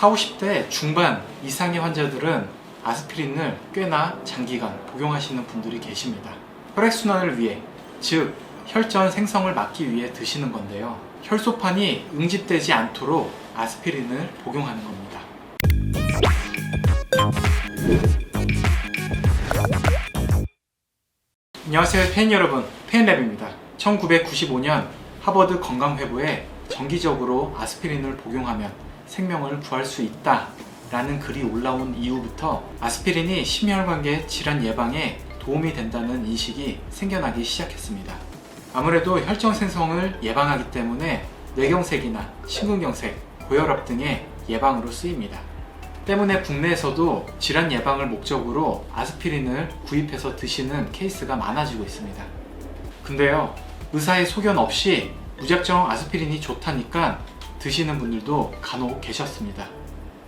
40, 50대 중반 이상의 환자들은 아스피린을 꽤나 장기간 복용하시는 분들이 계십니다. 혈액순환을 위해, 즉, 혈전 생성을 막기 위해 드시는 건데요. 혈소판이 응집되지 않도록 아스피린을 복용하는 겁니다. 안녕하세요 팬 여러분 팬랩입니다 1995년 하버드 건강회보에 정기적으로 아스피린을 복용하면 생명을 구할 수 있다 라는 글이 올라온 이후부터 아스피린이 심혈관계 질환 예방에 도움이 된다는 인식이 생겨나기 시작했습니다 아무래도 혈정 생성을 예방하기 때문에 뇌경색이나 심근경색, 고혈압 등의 예방으로 쓰입니다 때문에 국내에서도 질환 예방을 목적으로 아스피린을 구입해서 드시는 케이스가 많아지고 있습니다. 근데요, 의사의 소견 없이 무작정 아스피린이 좋다니까 드시는 분들도 간혹 계셨습니다.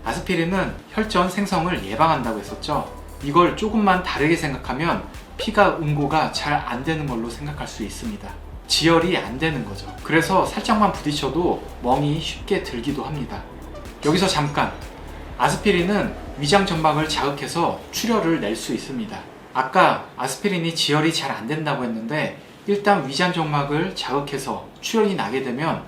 아스피린은 혈전 생성을 예방한다고 했었죠. 이걸 조금만 다르게 생각하면 피가 응고가 잘 안 되는 걸로 생각할 수 있습니다. 지혈이 안 되는 거죠. 그래서 살짝만 부딪혀도 멍이 쉽게 들기도 합니다. 여기서 잠깐 아스피린은 위장 점막을 자극해서 출혈을 낼 수 있습니다. 아까 아스피린이 지혈이 잘 안 된다고 했는데 일단 위장 점막을 자극해서 출혈이 나게 되면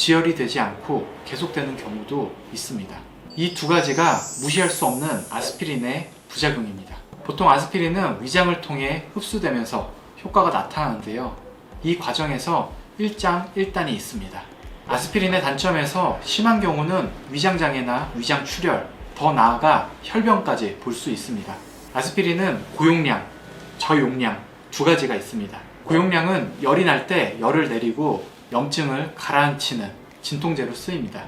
지혈이 되지 않고 계속되는 경우도 있습니다. 이 두 가지가 무시할 수 없는 아스피린의 부작용입니다. 보통 아스피린은 위장을 통해 흡수되면서 효과가 나타나는데요. 이 과정에서 1장 1단이 있습니다. 아스피린의 단점에서 심한 경우는 위장장애나 위장 출혈, 더 나아가 혈변까지 볼 수 있습니다. 아스피린은 고용량, 저용량 두 가지가 있습니다. 고용량은 열이 날 때 열을 내리고 염증을 가라앉히는 진통제로 쓰입니다.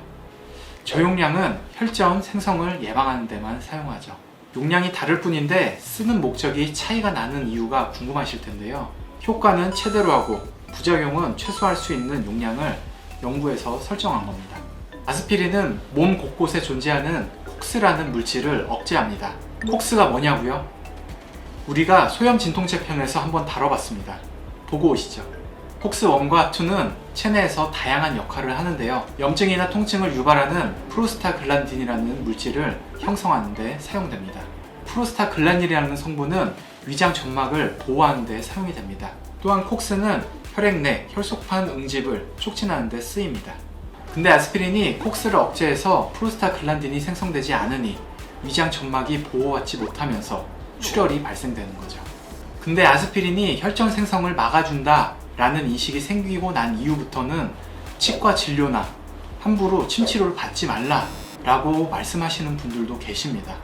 저용량은 혈전 생성을 예방하는 데만 사용하죠. 용량이 다를 뿐인데 쓰는 목적이 차이가 나는 이유가 궁금하실 텐데요. 효과는 최대로 하고 부작용은 최소화할 수 있는 용량을 연구에서 설정한 겁니다. 아스피린은 몸 곳곳에 존재하는 콕스라는 물질을 억제합니다. 콕스가 뭐냐고요? 우리가 소염 진통제 편에서 한번 다뤄봤습니다. 보고 오시죠. 콕스 1과 2는 체내에서 다양한 역할을 하는데요. 염증이나 통증을 유발하는 프로스타글란딘이라는 물질을 형성하는 데 사용됩니다. 프로스타글란딘이라는 성분은 위장 점막을 보호하는 데 사용이 됩니다. 또한 콕스는 혈액 내 혈소판 응집을 촉진하는 데 쓰입니다. 근데 아스피린이 콕스를 억제해서 프로스타글란딘이 생성되지 않으니 위장 점막이 보호받지 못하면서 출혈이 발생되는 거죠. 근데 아스피린이 혈전 생성을 막아준다 라는 인식이 생기고 난 이후부터는 치과 진료나 함부로 침 치료를 받지 말라 라고 말씀하시는 분들도 계십니다.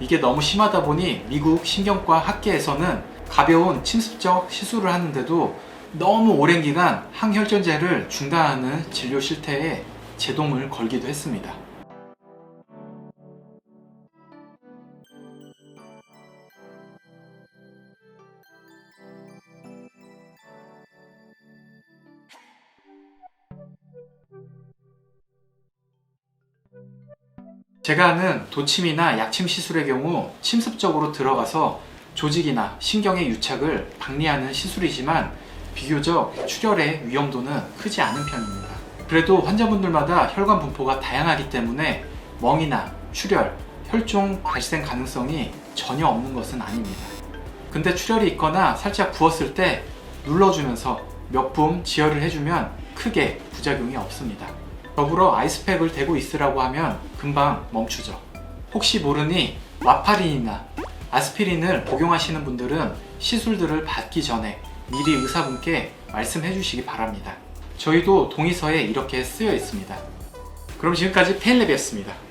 이게 너무 심하다 보니 미국 신경과 학계에서는 가벼운 침습적 시술을 하는데도 너무 오랜 기간 항혈전제를 중단하는 진료 실태에 제동을 걸기도 했습니다. 제가 아는 도침이나 약침 시술의 경우 침습적으로 들어가서 조직이나 신경의 유착을 방리하는 시술이지만 비교적 출혈의 위험도는 크지 않은 편입니다. 그래도 환자분들마다 혈관 분포가 다양하기 때문에 멍이나 출혈, 혈종 발생 가능성이 전혀 없는 것은 아닙니다. 근데 출혈이 있거나 살짝 부었을 때 눌러주면서 몇 분 지혈을 해주면 크게 부작용이 없습니다. 더불어 아이스팩을 대고 있으라고 하면 금방 멈추죠. 혹시 모르니 와파린이나 아스피린을 복용하시는 분들은 시술들을 받기 전에 미리 의사분께 말씀해 주시기 바랍니다. 저희도 동의서에 이렇게 쓰여 있습니다. 그럼 지금까지 페일랩이었습니다.